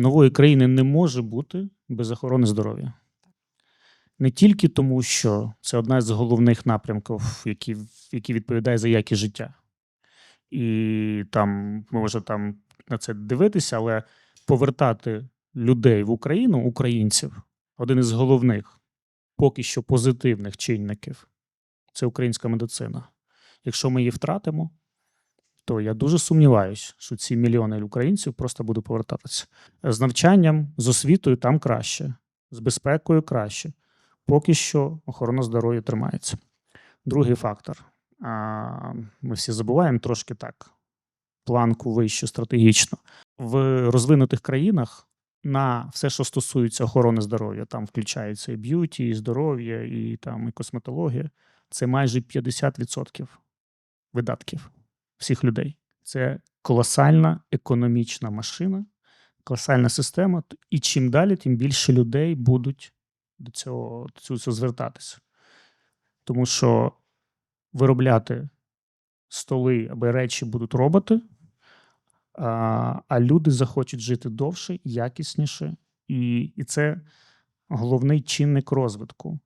нової країни не може бути без охорони здоров'я. Не тільки тому, що це одна з головних напрямків, які, які відповідає за якість життя. І там може там на це дивитися, але повертати людей в Україну, українців, один із головних, поки що позитивних чинників це українська медицина. Якщо ми її втратимо, то я дуже сумніваюся, що ці мільйони українців просто будуть повертатися. З навчанням, з освітою там краще, з безпекою краще. Поки що охорона здоров'я тримається. Другий фактор. Ми всі забуваємо трошки так, планку вищу стратегічно. В розвинутих країнах на все, що стосується охорони здоров'я, там включається і б'юті, і здоров'я, і там і косметологія. Це майже 50% видатків всіх людей. Це колосальна економічна машина, колосальна система. І чим далі, тим більше людей будуть до цього, до цього звертатися. Тому що виробляти столи або речі будуть роботи, а, люди захочуть жити довше, якісніше, і, і це головний чинник розвитку.